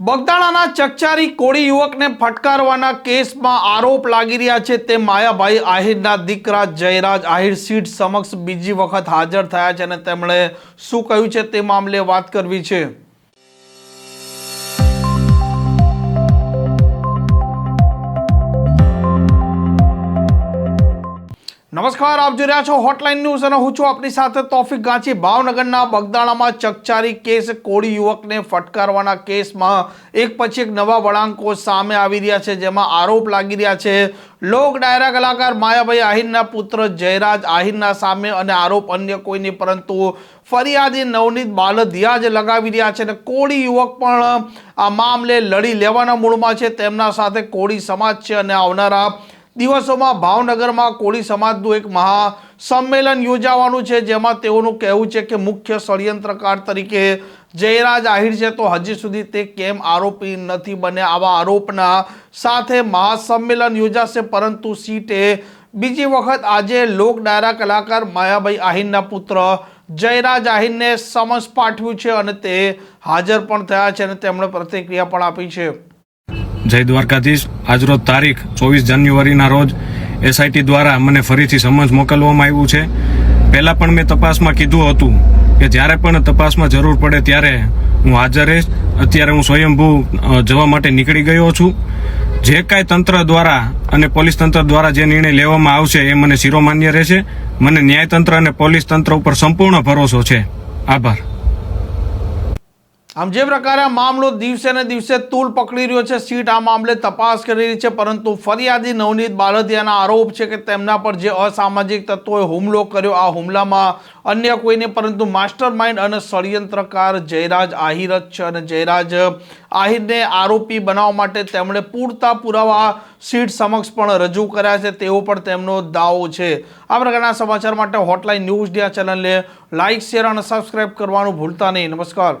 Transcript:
બગદાણાના ચકચારી કોળી યુવકને ફટકારવાના કેસમાં આરોપ લાગી રહ્યા છે. તે માયાભાઈ આહિરના દીકરા જયરાજ આહિર સીટ સમક્ષ બીજી વખત હાજર થયા છે અને તેમણે શું કહ્યું છે તે મામલે વાત કરવી છે. નમસ્કાર, આપ જોઈ રહ્યા છો હોટલાઇન ન્યૂઝ અને હું છું આપની સાથે તોફિક ગાંચી. ભાવનગરના બગદાણામાં ચકચારી કેસ કોળી યુવકને ફટકારવાના કેસમાં એક પછી એક નવા વળાંકો સામે આવી રહ્યા છે, જેમાં આરોપ લાગી રહ્યા છે. લોક ડાયરા કલાકાર માયાભાઈ આહિરના પુત્ર જયરાજ આહિરના સામે અને આરોપ અન્ય કોઈની, પરંતુ ફરિયાદી નવનીત બાલધિયા જ લગાવી રહ્યા છે અને કોળી યુવક પણ આ મામલે લડી લેવાના મૂળમાં છે. તેમના સાથે કોળી સમાજ છે અને આવનારા દિવસોમાં ભાવનગરમાં કોળી સમાજનું એક મહા સંમેલન યોજાવાનું છે, જેમાં તેઓનું કહેવું છે કે મુખ્ય ષડયંત્રકાર તરીકે જયરાજ આહિર છે. તો હજી સુધી તે કેમ આરોપી નથી બને આવા આરોપના સાથે મહાસંમેલન યોજાશે, પરંતુ સીટે બીજી વખત આજે લોક ડાયરા કલાકાર માયાભાઈ આહિરના પુત્ર જયરાજ આહિરને સમન્સ પાઠવ્યું છે અને તે હાજર પણ થયા છે અને તેમણે પ્રતિક્રિયા પણ આપી છે. જય દ્વારકાધીશ. આજરોજ તારીખ ચોવીસ જાન્યુઆરીના રોજ એસઆઈટી દ્વારા મને ફરીથી સમન્સ મોકલવામાં આવ્યું છે. પહેલાં પણ મેં તપાસમાં કીધું હતું કે જ્યારે પણ તપાસમાં જરૂર પડે ત્યારે હું હાજર રહીશ. અત્યારે હું સ્વયંભૂ જવા માટે નીકળી ગયો છું. જે કાંઈ તંત્ર દ્વારા અને પોલીસ તંત્ર દ્વારા જે નિર્ણય લેવામાં આવશે એ મને શિરોમાન્ય રહેશે. મને ન્યાયતંત્ર અને પોલીસ તંત્ર ઉપર સંપૂર્ણ ભરોસો છે. આભાર. આમ જે પ્રકારે આ મામલો દિવસે ને દિવસે તૂલ પકડી રહ્યો છે, સીટ આ મામલે તપાસ કરી રહી છે, પરંતુ ફરિયાદી નવનીત બાલદિયાના આરોપ છે કે તેમના પર જે અસામાજિક તત્વોએ હુમલો કર્યો, આ હુમલામાં અન્ય કોઈને પરંતુ માસ્ટર માઇન્ડ અને ષડયંત્રકાર જયરાજ આહિર જ છે અને જયરાજ આહિરને આરોપી બનાવવા માટે તેમણે પૂરતા પુરાવા સીટ સમક્ષ પણ રજૂ કર્યા છે તેવો પણ તેમનો દાવો છે. આ પ્રકારના સમાચાર માટે હોટલાઇન ન્યૂઝ ડિયા ચેનલને લાઇક શેર અને સબસ્ક્રાઇબ કરવાનું ભૂલતા નહીં. નમસ્કાર.